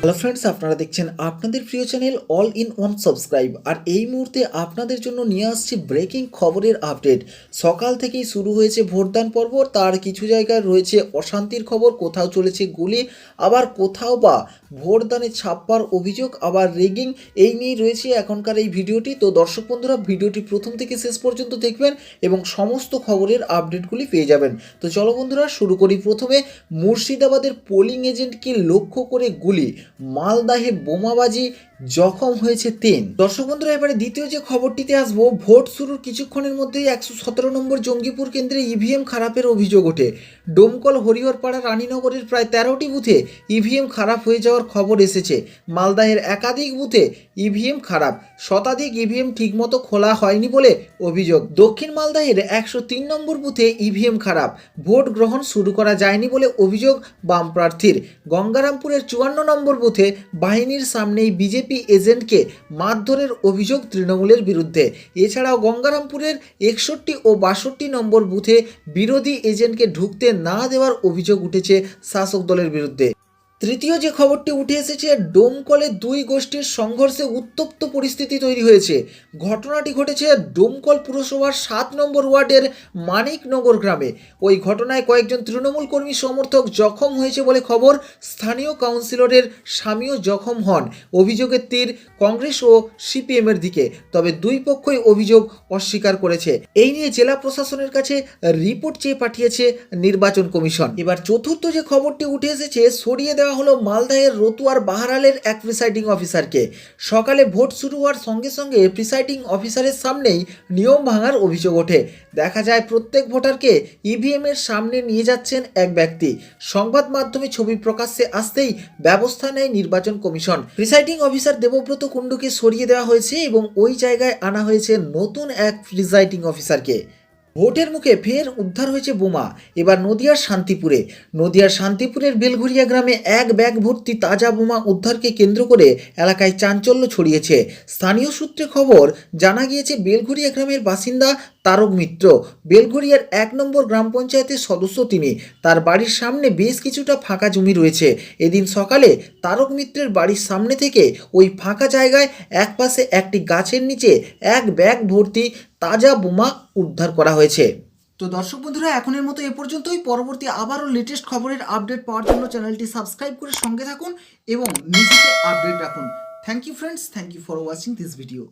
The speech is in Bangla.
হ্যালো ফ্রেন্ডস আপনারা দেখছেন আপনাদের প্রিয় channel all in one subscribe আর এই মুহূর্তে আপনাদের জন্য নিয়ে আসছি ব্রেকিং খবরের আপডেট সকাল থেকেই শুরু হয়েছে ভোটদান পর্ব তার কিছু জায়গায় রয়েছে অশান্তির খবর, কোথাও চলেছে গুলি, আবার কোথাও বা ভোটদানে ছাপ্পার অভিযোগ, আবার রেগিং এই নিয়ে রয়েছে এখনকার এই ভিডিওটি। তো দর্শক বন্ধুরা, ভিডিওটি প্রথম থেকে শেষ পর্যন্ত দেখবেন এবং সমস্ত খবরের আপডেটগুলি পেয়ে যাবেন। তো চলো বন্ধুরা, শুরু করি প্রথমে। মুর্শিদাবাদের পোলিং এজেন্টকে লক্ষ্য করে গুলি মালদাহে বোমাবাজি জখম হয়েছে তিন। দর্শক বন্ধুরা, এবারে দ্বিতীয় যে খবরটিতে আসব, ভোট শুরুর কিছুক্ষণের মধ্যেই একশো সতেরো নম্বর জঙ্গিপুর কেন্দ্রে ইভিএম খারাপের অভিযোগ ওঠে। ডোমকল হরিহরপাড়া রানীনগরের প্রায় তেরোটি বুথে ইভিএম খারাপ হয়ে যাওয়ার খবর এসেছে। মালদাহের একাধিক বুথে ইভিএম খারাপ, শতাধিক ইভিএম ঠিকমতো খোলা হয়নি বলে অভিযোগ। দক্ষিণ মালদাহের একশো তিন নম্বর বুথে ইভিএম খারাপ, ভোট গ্রহণ শুরু করা যায়নি বলে অভিযোগ বাম প্রার্থীর। গঙ্গারামপুরের চুয়ান্ন নম্বর বুথে বাহিনীর সামনেই বিজেপি এজেন্টকে মারধরের অভিযোগ তৃণমূলের বিরুদ্ধে। এছাড়াও গঙ্গারামপুরের একষট্টি ও বাষট্টি নম্বর বুথে বিরোধী এজেন্টকে ঢুকতে না দেওয়ার অভিযোগ উঠেছে শাসক দলের বিরুদ্ধে। তৃতীয় যে খবরটি উঠে এসেছে ডোমকলে দুই গোষ্ঠীর সংঘর্ষে উত্তপ্ত পরিস্থিতি তৈরি হয়েছে। ঘটনাটি ঘটেছে ডোমকল পুরসভার সাত নম্বর ওয়ার্ডের মানিকনগর গ্রামে। ওই ঘটনায় কয়েকজন তৃণমূল কর্মী সমর্থক জখম হয়েছে বলে খবর। স্থানীয় কাউন্সিলরের স্বামীও জখম হন। অভিযোগের তীর কংগ্রেস ও সিপিএমের দিকে। তবে দুই পক্ষই অভিযোগ অস্বীকার করেছে। এই নিয়ে জেলা প্রশাসনের কাছে রিপোর্ট চেয়ে পাঠিয়েছে নির্বাচন কমিশন। এবার চতুর্থ যে খবরটি উঠে এসেছে, সরিয়ে দেওয়া হলো মালদাহের রতুয়ার বাহারালের এক প্রিসাইডিং অফিসারকে সকালে ভোট শুরু হওয়ার সঙ্গে সঙ্গে প্রিসাইডিং অফিসারের সামনেই নিয়ম ভাঙার অভিযোগ ওঠে। দেখা যায় প্রত্যেক ভোটারকে ইভিএম এর সামনে নিয়ে যাচ্ছেন এক ব্যক্তি। সংবাদ মাধ্যমে ছবি প্রকাশ্যে আসতেই ব্যবস্থা নেয় নির্বাচন কমিশন। প্রিসাইডিং অফিসার দেবব্রত কুণ্ডুকে সরিয়ে দেওয়া হয়েছে এবং ওই জায়গায় আনা হয়েছে নতুন এক প্রিসাইডিং অফিসারকে ভোটের মুখে ফের উদ্ধার হয়েছে বোমা। এবার নদিয়ার শান্তিপুরে। নদিয়ার শান্তিপুরের বেলঘুরিয়া গ্রামে এক ব্যাগ ভর্তি তাজা বোমা উদ্ধারকে কেন্দ্র করে এলাকায় চাঞ্চল্য ছড়িয়েছে। স্থানীয় সূত্রে খবর, জানা গিয়েছে বেলঘুরিয়া গ্রামের বাসিন্দা তারক মিত্র। বেলঘরিয়ার এক নম্বর গ্রাম পঞ্চায়েতের সদস্য তিনি। তার বাড়ির সামনে বেশ কিছুটা ফাঁকা জমি রয়েছে। এদিন সকালে তারক মিত্রের বাড়ির সামনে থেকে ওই ফাঁকা জায়গায় একপাশে একটি গাছের নিচে এক ব্যাগ ভর্তি তাজা বোমা উদ্ধার করা হয়েছে। তো দর্শক বন্ধুরা, এখনের মতো এ পর্যন্তই। পরবর্তী আবারও লেটেস্ট খবরের আপডেট পাওয়ার জন্য চ্যানেলটি সাবস্ক্রাইব করে সঙ্গে থাকুন এবং নিজেকে আপডেট রাখুন। Thank you friends thank you for watching this video